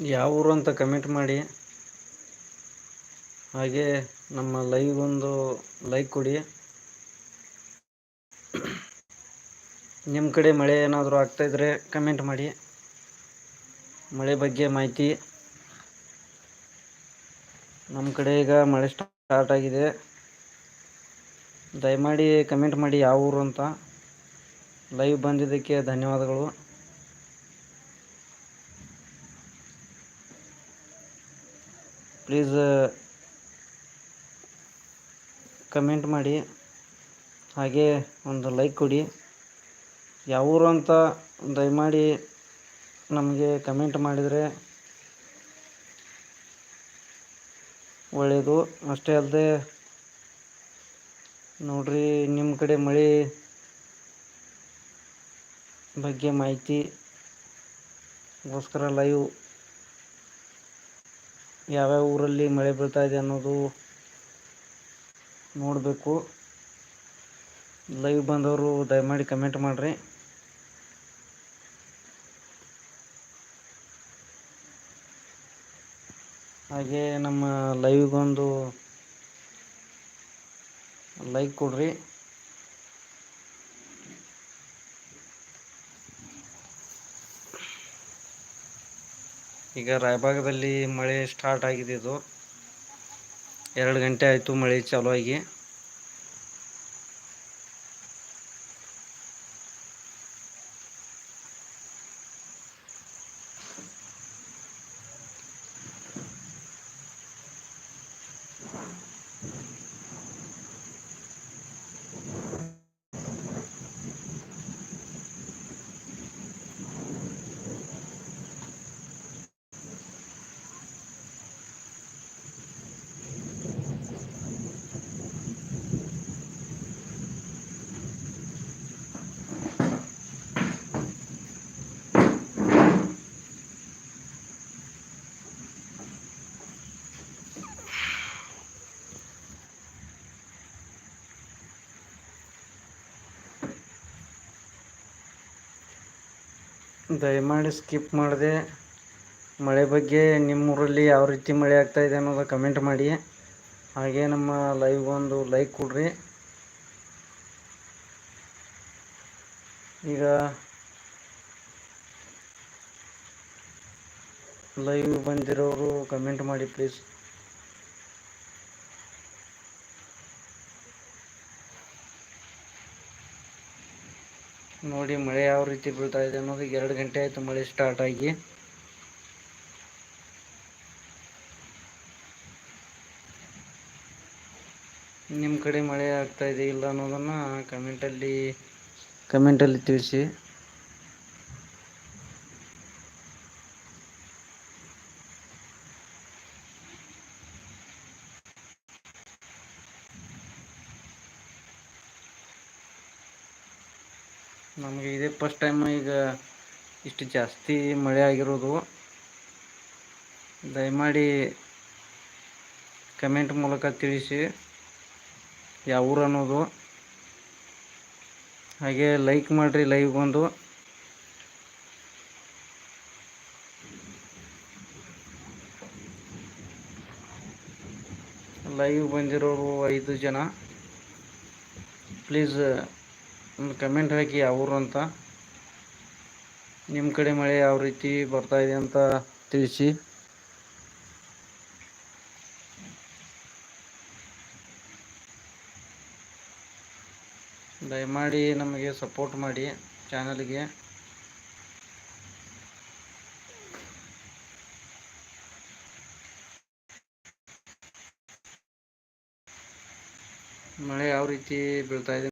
ಯಾವ ಊರು ಅಂತ ಕಮೆಂಟ್ ಮಾಡಿ. ಹಾಗೆ ನಮ್ಮ ಲೈವ್ ಒಂದು ಲೈಕ್ ಕೊಡಿ. ನಿಮ್ಮ ಕಡೆ ಮಳೆ ಏನಾದರೂ ಆಗ್ತಾಯಿದ್ರೆ ಕಮೆಂಟ್ ಮಾಡಿ. ಮಳೆ ಬಗ್ಗೆ ಮಾಹಿತಿ. ನಮ್ಮ ಕಡೆ ಈಗ ಮಳೆ ಸ್ಟಾರ್ಟ್ ಆಗಿದೆ. ದಯಮಾಡಿ ಕಮೆಂಟ್ ಮಾಡಿ ಯಾವ ಊರು ಅಂತ. ಲೈವ್ ಬಂದಿದ್ದಕ್ಕೆ ಧನ್ಯವಾದಗಳು. ಪ್ಲೀಸ್ ಕಮೆಂಟ್ ಮಾಡಿ. ಹಾಗೆ ಒಂದು ಲೈಕ್ ಕೊಡಿ. ಯಾವೂರು ಅಂತ ದಯಮಾಡಿ ನಮಗೆ ಕಮೆಂಟ್ ಮಾಡಿದರೆ ಒಳ್ಳೆಯದು ಅಷ್ಟೇ ಅಲ್ಲದೆ ನೋಡ್ರಿ ನಿಮ್ಮ ಕಡೆ ಮಳೆ ಬಗ್ಗೆ ಮಾಹಿತಿಗೋಸ್ಕರ ಲೈವ್ ಯಾವ್ಯಾವ ಊರಲ್ಲಿ ಮಳೆ ಬೀಳ್ತಾ ಇದೆ ಅನ್ನೋದು ನೋಡಬೇಕು. ಲೈವ್ ಬಂದವರು ದಯಮಾಡಿ ಕಮೆಂಟ್ ಮಾಡಿರಿ. ಹಾಗೆ ನಮ್ಮ ಲೈವ್ಗೊಂದು ಲೈಕ್ ಕೊಡ್ರಿ. ಈಗ ರಾಯಭಾಗದಲ್ಲಿ ಮಳೆ ಸ್ಟಾರ್ಟ್ ಆಗಿದೆ ಇದು. ಎರಡು ಗಂಟೆ ಆಯಿತು ಮಳೆ ಚಾಲೂ ಆಗಿ ದಯಮಾಡಿ ಸ್ಕಿಪ್ ಮಾಡಿದೆ ಮಳೆ ಬಗ್ಗೆ ನಿಮ್ಮೂರಲ್ಲಿ ಯಾವ ರೀತಿ ಮಳೆ ಆಗ್ತಾಯಿದೆ ಅನ್ನೋದು ಕಮೆಂಟ್ ಮಾಡಿ. ಹಾಗೆ ನಮ್ಮ ಲೈವ್ ಒಂದು ಲೈಕ್ ಕೊಡ್ರಿ. ಈಗ ಲೈವ್ ಬಂದಿರೋರು ಕಮೆಂಟ್ ಮಾಡಿ ಪ್ಲೀಸ್ ನೋಡಿ, ಮಳೆ ಯಾವ ರೀತಿ ಬೀಳ್ತಾ ಇದೆ ಅನ್ನೋದು ಎರಡು ಗಂಟೆ ಆಯಿತು ಮಳೆ ಸ್ಟಾರ್ಟ್ ಆಗಿ. ನಿಮ್ಮ ಕಡೆ ಮಳೆ ಆಗ್ತಾ ಇದೆ ಇಲ್ಲ ಅನ್ನೋದನ್ನು ಕಮೆಂಟಲ್ಲಿ ಕಮೆಂಟಲ್ಲಿ ತಿಳಿಸಿ ನಮಗೆ ಇದೇ ಫಸ್ಟ್ ಟೈಮ್ ಈಗ ಇಷ್ಟು ಜಾಸ್ತಿ ಮಳೆ ಆಗಿರೋದು, ದಯಮಾಡಿ ಕಮೆಂಟ್ ಮೂಲಕ ತಿಳಿಸಿ ಯಾವ ಊರು ಅನ್ನೋದು. ಹಾಗೆ ಲೈಕ್ ಮಾಡಿರಿ ಲೈವ್ ಬಂದು ಲೈವ್ ಬಂದಿರೋರು ಐದು ಜನ. ಪ್ಲೀಸ್ ಒಂದು ಕಮೆಂಟ್ ಹಾಕಿ ಯಾವ ಊರು ಅಂತ. ನಿಮ್ಮ ಕಡೆ ಮಳೆ ಯಾವ ರೀತಿ ಬರ್ತಾ ಇದೆ ಅಂತ ತಿಳಿಸಿ. ದಯಮಾಡಿ ನಮಗೆ ಸಪೋರ್ಟ್ ಮಾಡಿ ಚಾನಲ್ಗೆ ಮಳೆ ಯಾವ ರೀತಿ ಬೀಳ್ತಾ ಇದೆ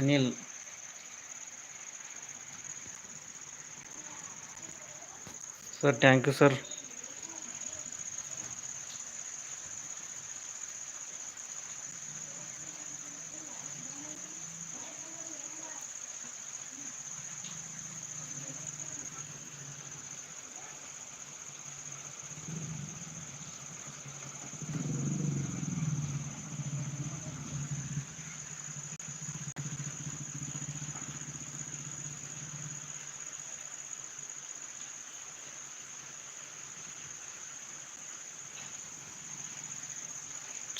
Anil sir thank you sir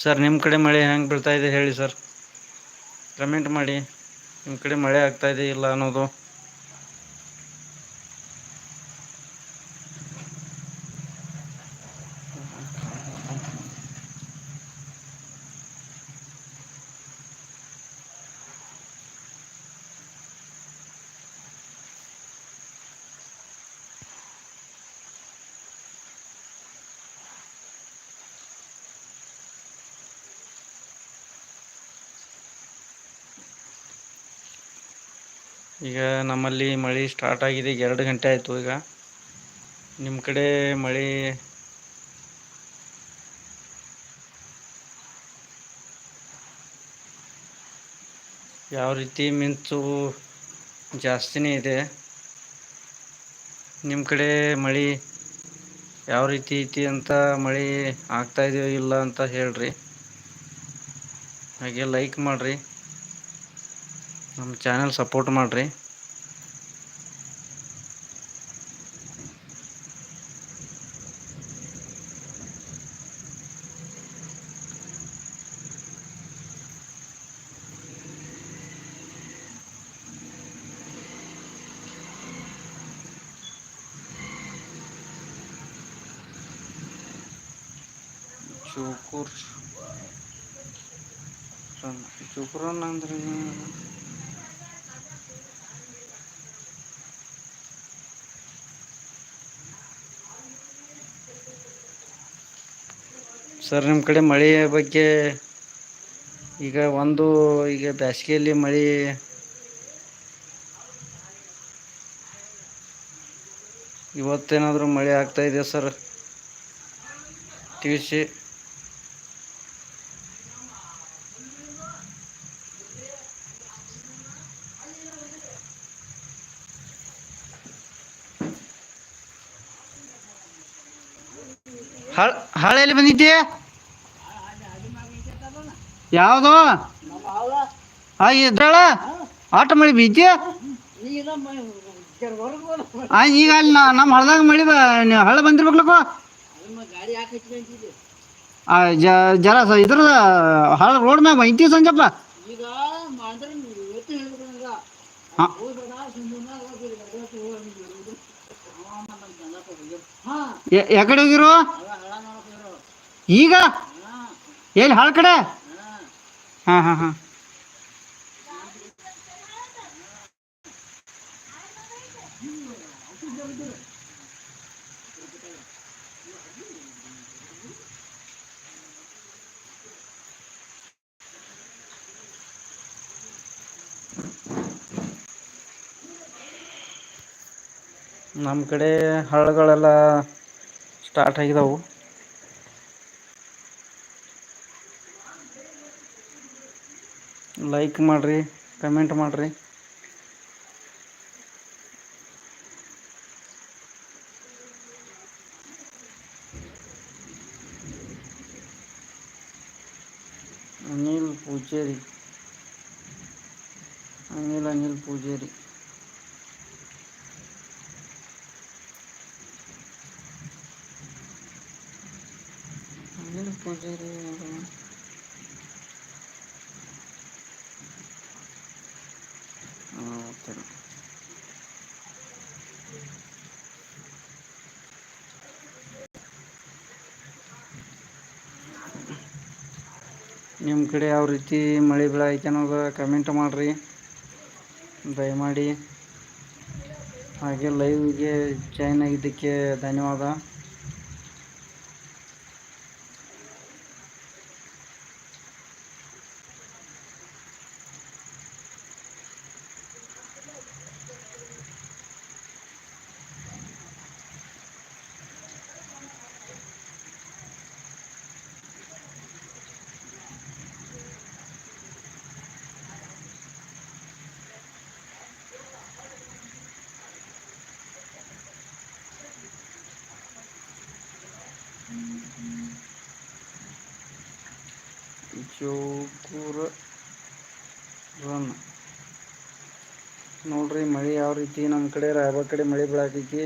sir ನಿಮ್ಮ ಕಡೆ ಮಳೆ ಹೆಂಗೆ ಬೀಳ್ತಾಯಿದೆ ಹೇಳಿ ಸರ್ ಕಮೆಂಟ್ ಮಾಡಿ. ನಿಮ್ಮ ಕಡೆ ಮಳೆ ಆಗ್ತಾಯಿದೆ ಇಲ್ಲ ಅನ್ನೋದು. ಈಗ ನಮ್ಮಲ್ಲಿ ಮಳೆ ಸ್ಟಾರ್ಟ್ ಆಗಿದೆ, ಈಗ ಎರಡು ಗಂಟೆ ಆಯಿತು ಈಗ. ನಿಮ್ಮ ಕಡೆ ಮಳೆ ಯಾವ ರೀತಿ ಮಿಂಚು ಜಾಸ್ತಿನೇ ಇದೆ. ನಿಮ್ಮ ಕಡೆ ಮಳೆ ಯಾವ ರೀತಿ ಐತಿ ಅಂತ ಮಳೆ ಆಗ್ತಾಯಿದೆಯೋ ಇಲ್ಲ ಅಂತ ಹೇಳ್ರಿ. ಹಾಗೆ ಲೈಕ್ ಮಾಡಿರಿ. ನಮ್ಮ ಚಾನಲ್ ಸಪೋರ್ಟ್ ಮಾಡಿರಿ. ಚೂಕೂರ್ ಚುಕುರನ್ ಅಂದ್ರೆ ಸರ್ ನಿಮ್ಮ ಕಡೆ ಮಳೆಯ ಬಗ್ಗೆ ಈಗ ಒಂದು, ಈಗ ಬೇಸಿಗೆಯಲ್ಲಿ ಮಳೆ ಇವತ್ತೇನಾದರೂ ಮಳೆ ಆಗ್ತಾಯಿದೆಯಾ ಸರ್? ತಿಳಿಸಿ. ಹಾಳೆಯಲ್ಲಿ ಹಾಳೆ ಎಲ್ಲಿ ಬಂದಿದ್ದಿ ಯಾವುದು? ಇದ್ರಳ ಆಟ ಮಳಿ ಆ, ಈಗ ಅಲ್ಲಿ ನಾ- ನಮ್ಮ ಹಳ್ಳದಾಗ ಮಳಿ ಹಳ್ಳ ಬಂದಿರ್ಬೇಕು ಜರ ಇದ್ರ ಹಳ್ಳ ರೋಡ್ ಮ್ಯಾಗ ಐತಿ ಸಂಜಪ್ಪ? ಯಾಕಡೆ ಹೋಗಿರು? ಈಗ? ಎಲ್ಲಿ ಹಾಳ ಕಡೆ? ಹಾಂ ಹಾಂ ನಮ್ಮ ಕಡೆ ಹಳ್ಳಗಳೆಲ್ಲ ಸ್ಟಾರ್ಟ್ ಆಗಿದಾವು. ಲೈಕ್ ಮಾಡಿರಿ ಕಮೆಂಟ್ ಮಾಡಿರಿ ಅನಿಲ್ ಪೂಜಾರಿ ಅನಿಲ್ ಅನಿಲ್ ಪೂಜಾರಿ ಅನಿಲ್ ಪೂಜಾರಿ ನಿಮ್ಮ ಕಡೆ ಯಾವ ರೀತಿ ಮಳೆ ಬೆಳೆ ಐತೆ ಅನ್ನೋದು ಕಮೆಂಟ್ ಮಾಡಿರಿ. ದಯಮಾಡಿ. ಹಾಗೆ ಲೈವ್ಗೆ ಜಾಯ್ನ್ ಆಗಿದ್ದಕ್ಕೆ ಧನ್ಯವಾದ. ಜೋಕೂರ ರನ್. ನೋಡ್ರಿ, ಮಳೆ ಯಾವ ರೀತಿ? ನಮ್ಮ ಕಡೆ ರಾಯಬಾಗ ಕಡೆ ಮಳೆ ಬೀಳಾಕೈತಿ.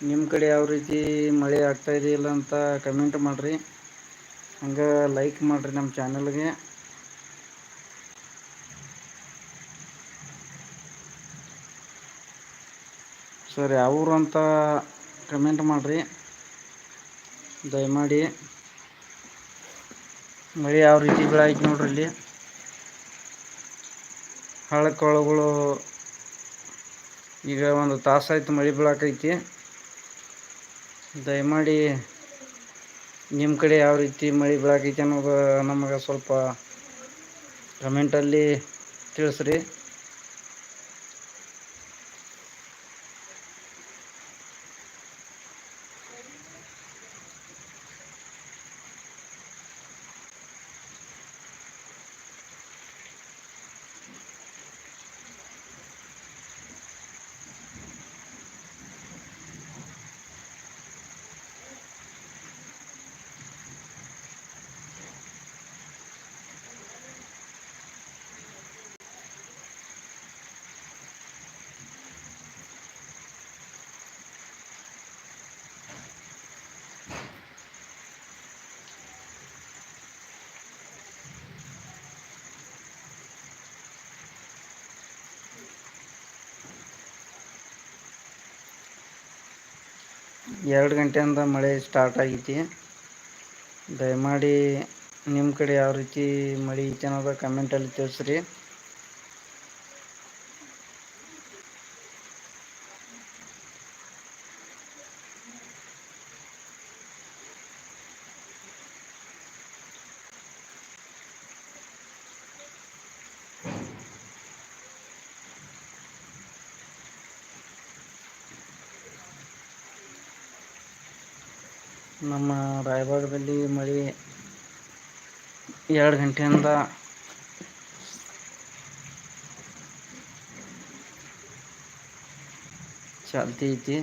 ನಿಮ್ಮ ಕಡೆ ಯಾವ ರೀತಿ ಮಳೆ ಆಗ್ತಾ ಇದೆ ಇಲ್ಲ ಅಂತ ಕಮೆಂಟ್ ಮಾಡಿರಿ. ಹಂಗೆ ಲೈಕ್ ಮಾಡಿರಿ ನಮ್ಮ ಚಾನಲ್ಗೆ ಸರ್ ಯಾವರು ಅಂತ ಕಮೆಂಟ್ ಮಾಡಿರಿ. ದಯಮಾಡಿ. ಮಳೆ ಯಾವ ರೀತಿ ಬೆಳಯ್ತು ನೋಡ್ರಿ ಇಲ್ಲಿ. ಕೊಳಗಳು ಈಗ ಒಂದು ತಾಸಾಯ್ತು ಮಳೆ ಬೀಳಾಕೈತಿ. ದಯಮಾಡಿ ನಿಮ್ಮ ಕಡೆ ಯಾವ ರೀತಿ ಮಳೆ ಬೀಳಾಕೈತಿ ಅನ್ನೋದು ನಮಗೆ ಸ್ವಲ್ಪ ಕಮೆಂಟಲ್ಲಿ ತಿಳಿಸ್ರಿ. ಎರಡು ಗಂಟೆಯಿಂದ ಮಳೆ ಸ್ಟಾರ್ಟ್ ಆಗೈತಿ. ದಯಮಾಡಿ ನಿಮ್ಮ ಕಡೆ ಯಾವ ರೀತಿ ಮಳೆ ಐತಿ ಅನ್ನೋದು ಕಮೆಂಟಲ್ಲಿ ತಿಳಿಸ್ರಿ. ನಮ್ಮ ರಾಯಭಾಗದಲ್ಲಿ ಮಳೆ ಎರಡು ಗಂಟೆಯಿಂದ ಚಾಲ್ತಿ ಐತಿ.